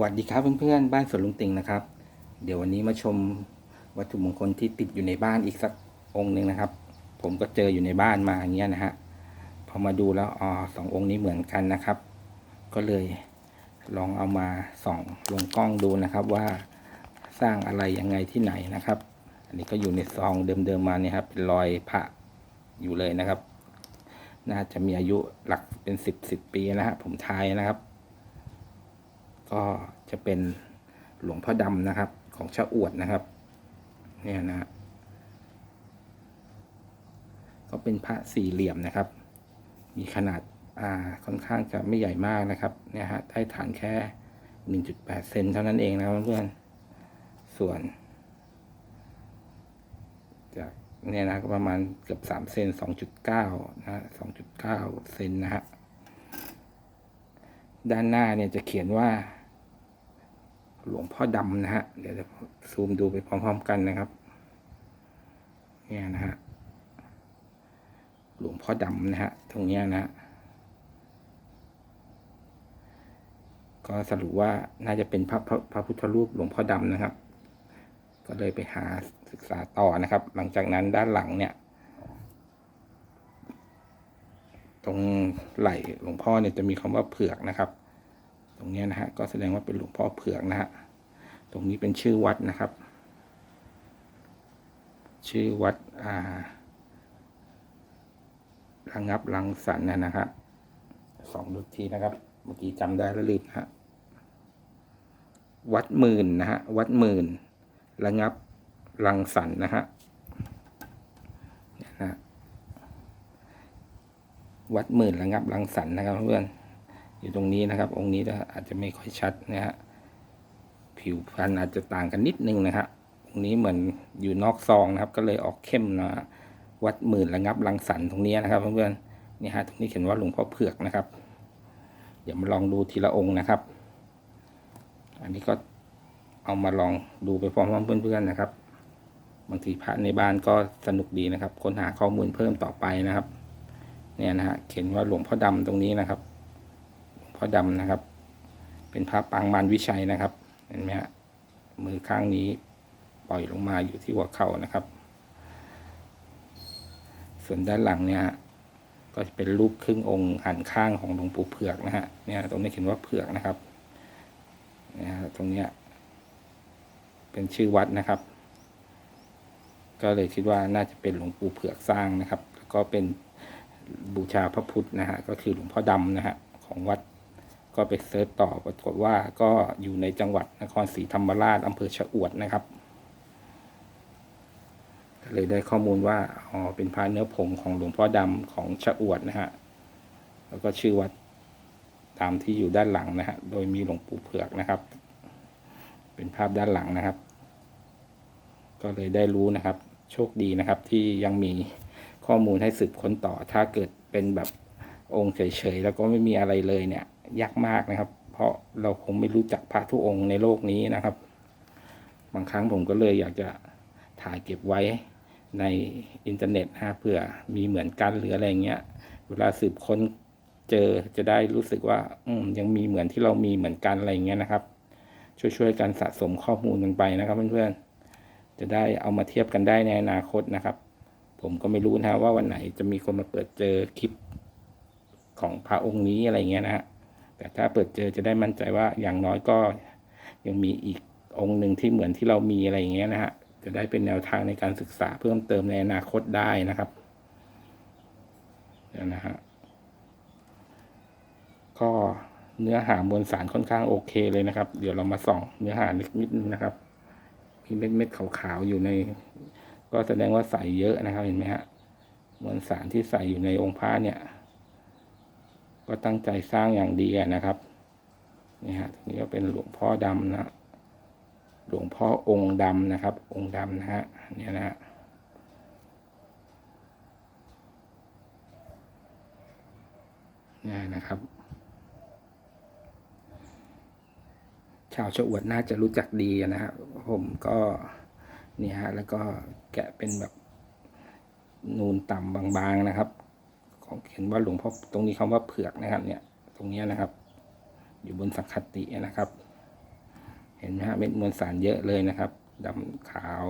วัสดีครับเพื่อนๆ บ้านสวนลุงติงนะครับ เดี๋ยววันนี้มาชมวัตถุมงคลที่ติดอยู่ในบ้านอีกสักองค์หนึ่งนะครับ ผมก็เจออยู่ในบ้านมาอย่างเงี้ยนะฮะพอมาดูแล้วอ๋อสององค์นี้เหมือนกันนะครับ ก็เลยลองเอามาส่องลงกล้องดูนะครับว่าสร้างอะไรยังไงที่ไหนนะครับ อันนี้ก็อยู่ในซองเดิมๆมาเนี่ยครับเป็นรอยพระอยู่เลยนะครับ น่าจะมีอายุหลักเป็นสิบสิบปีนะฮะผมทายนะครับ ก็จะเป็นหลวงพ่อดำนะครับ ของชาอวดนะครับ เนี่ยนะฮะก็เป็นพระสี่เหลี่ยมนะครับ มีขนาดอ่าค่อนข้างจะไม่ใหญ่มากนะครับเนี่ยฮะใต้ฐานแค่ 1.8 เซนเท่านั้นเองนะครับเพื่อนๆส่วน จากเนี่ยนะก็ประมาณเกือบ3เซน2.9นะ2.9 เซนนะฮะด้านหน้าเนี่ยจะเขียนว่า หลวงพ่อดำนะฮะ เดี๋ยวจะซูมดูไปพร้อมๆกันนะครับ เนี่ยนะฮะ หลวงพ่อดำนะฮะ ตรงเนี้ยนะฮะ ก็สรุปว่าน่าจะเป็นพระพระพระพุทธรูปหลวงพ่อดำนะครับ ก็เลยไปหาศึกษาต่อนะครับ หลังจากนั้นด้านหลังเนี่ย ตรงไหล่หลวงพ่อเนี่ยจะมีคำว่าเผือกนะครับ รงนี้นะฮะก็แสดงว่าเป็นหลวงพ่อเผือกนะฮะตรงนี้เป็นชื่อวัดนะครับ ชื่อวัดอ่าระงับรังสรรค์นะนะครับสองดูทีนะครับ เมื่อกี้จำได้แล้วลืมนะฮะวัดหมื่นนะฮะวัดหมื่นระงับรังสรรค์นะฮะเนี่ยนะฮะวัดหมื่นระงับรังสรรค์นะครับเพื่อน อยู่ตรงนี้นะครับ องค์นี้ก็อาจจะไม่ค่อยชัดนะฮะผิวพรรณอาจจะต่างกันนิดนึงนะฮะองค์นี้เหมือนอยู่นอกซองนะครับ ก็เลยออกเข้มนะวัดหมื่นระงับรังสรรค์ตรงนี้นะครับเพื่อนๆนี่ฮะตรงนี้เขียนว่าหลวงพ่อเผือกนะครับ เดี๋ยวมาลองดูทีละองค์นะครับ อันนี้ก็เอามาลองดูไปพร้อมๆเพื่อนๆนะครับบางทีพระในบ้านก็สนุกดีนะครับ ค้นหาข้อมูลเพิ่มต่อไปนะครับ เนี่ยนะฮะเขียนว่าหลวงพ่อดำตรงนี้นะครับ พ่อดำนะครับ เป็นพระปางมารวิชัยนะครับ เห็นไหมฮะมือข้างนี้ปล่อยลงมาอยู่ที่หัวเข่านะครับ ส่วนด้านหลังเนี่ยฮะก็จะเป็นรูปครึ่งองค์หันข้างของหลวงปู่เผือกนะฮะเนี่ยตรงนี้เขียนว่าเผือกนะครับเนี่ยฮะตรงเนี้ยเป็นชื่อวัดนะครับ ก็เลยคิดว่าน่าจะเป็นหลวงปู่เผือกสร้างนะครับ แล้วก็เป็นบูชาพระพุทธนะฮะก็คือหลวงพ่อดำนะฮะของวัด ก็ไปเซิร์ชต่อปรากฏว่าก็อยู่ในจังหวัดนครศรีธรรมราชอำเภอชะอวดนะครับเลยได้ข้อมูลว่าอ๋อเป็นพระเนื้อผงของหลวงพ่อดำของชะอวดนะฮะแล้วก็ชื่อวัดตามที่อยู่ด้านหลังนะฮะโดยมีหลวงปู่เผือกนะครับ เป็นภาพด้านหลังนะครับ ก็เลยได้รู้นะครับ โชคดีนะครับที่ยังมีข้อมูลให้สืบค้นต่อถ้าเกิดเป็นแบบ องค์เฉยๆแล้วก็ไม่มีอะไรเลยเนี่ยยากมากนะครับ เพราะเราคงไม่รู้จักพระทุกองค์ในโลกนี้นะครับ บางครั้งผมก็เลยอยากจะถ่ายเก็บไว้ในอินเทอร์เน็ตนะเผื่อมีเหมือนกันหรืออะไรเงี้ยเวลาสืบค้นเจอจะได้รู้สึกว่าอืมยังมีเหมือนที่เรามีเหมือนกันอะไรเงี้ยนะครับ ช่วยๆกันสะสมข้อมูลกันไปนะครับเพื่อนๆจะได้เอามาเทียบกันได้ในอนาคตนะครับ ผมก็ไม่รู้นะว่าวันไหนจะมีคนมาเปิดเจอคลิป ของพระองค์นี้อะไรเงี้ยนะฮะแต่ถ้าเปิดเจอจะได้มั่นใจว่าอย่างน้อยก็ยังมีอีกองค์หนึ่งที่เหมือนที่เรามีอะไรอย่างเงี้ยนะฮะจะได้เป็นแนวทางในการศึกษาเพิ่มเติมในอนาคตได้นะครับนะฮะก็เนื้อหามวลสารค่อนข้างโอเคเลยนะครับ เดี๋ยวเรามาส่องเนื้อหานิดนิดนึงนะครับมีเม็ดเม็ดขาวๆอยู่ใน ก็แสดงว่าใส่เยอะนะครับเห็นไหมฮะมวลสารที่ใส่อยู่ในองค์พระเนี่ย ก็ตั้งใจสร้างอย่างดีนะครับนี่ฮะตรงนี้ก็เป็นหลวงพ่อดำนะหลวงพ่อองค์ดำนะครับ องค์ดำนะฮะเนี่ยนะฮะนี่นะครับ ชาวชะอวดน่าจะรู้จักดีอะนะครับผมก็เนี่ยฮะแล้วก็แกะเป็นแบบนูนต่ำบางๆนะครับ เขียนว่าหลวงพ่อตรงนี้คำว่าเผือกนะครับ เนี่ย ตรงเนี้ยนะครับ อยู่บนสังคตินะครับ เห็นไหมฮะเม็ดมวลสารเยอะเลยนะครับดำขาว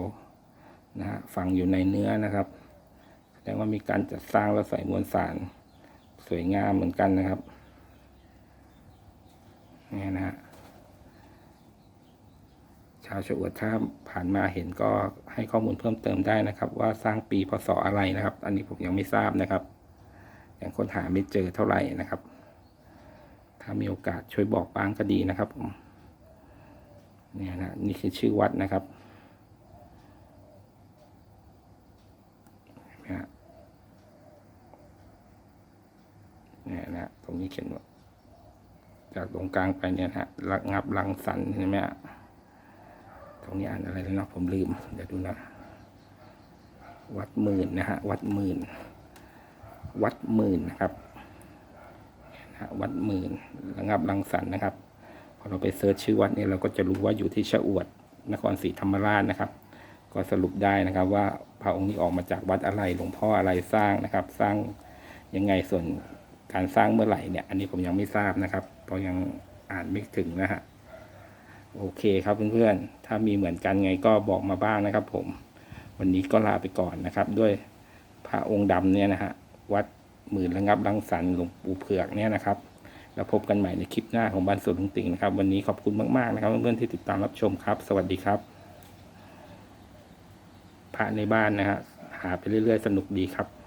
นะฮะฝังอยู่ในเนื้อนะครับแสดงว่ามีการจัดสร้างแล้วใส่มวลสารสวยงามเหมือนกันนะครับนี่นะฮะชาวชะอวดถ้าผ่านมาเห็นก็ให้ข้อมูลเพิ่มเติมได้นะครับ ว่าสร้างปีพศอะไรนะครับ อันนี้ผมยังไม่ทราบนะครับ ค้นหาไม่เจอเท่าไหร่นะครับ ถ้ามีโอกาสช่วยบอกบ้างก็ดีนะครับผมเนี่ยนะนี่คือชื่อวัดนะครับเห็นไหมฮะเนี่ยนะตรงนี้เขียนว่าจากตรงกลางไปเนี่ยนะฮะระงับรังสรรค์เห็นไหมฮะตรงนี้อ่านอะไรแล้วเนาะผมลืม เดี๋ยวดูนะ วัดหมื่นนะฮะ วัดหมื่น วัดหมื่นนะครับวัดหมื่นระงับรังสรรค์นะครับพอเราไปเซิร์ชชื่อวัดเนี่ยเราก็จะรู้ว่าอยู่ที่ชะอวดนครศรีธรรมราชนะครับ ก็สรุปได้นะครับว่าพระองค์นี้ออกมาจากวัดอะไรหลวงพ่ออะไรสร้างนะครับ สร้างยังไงส่วนการสร้างเมื่อไหร่เนี่ย อันนี้ผมยังไม่ทราบนะครับเพราะยังอ่านไม่ถึงนะฮะโอเคครับเพื่อนๆ ถ้ามีเหมือนกันไงก็บอกมาบ้างนะครับผม วันนี้ก็ลาไปก่อนนะครับ ด้วยพระองค์ดำเนี่ยนะฮะ วัดหมื่นระงับรังสรรค์หลวงปู่เผือกเนี่ยนะครับ แล้วพบกันใหม่ในคลิปหน้าของบ้านสวนลุงติ่งนะครับ วันนี้ขอบคุณมากๆนะครับเพื่อนๆที่ติดตามรับชมครับ สวัสดีครับ พระในบ้านนะฮะหาไปเรื่อยๆ สนุกดีครับ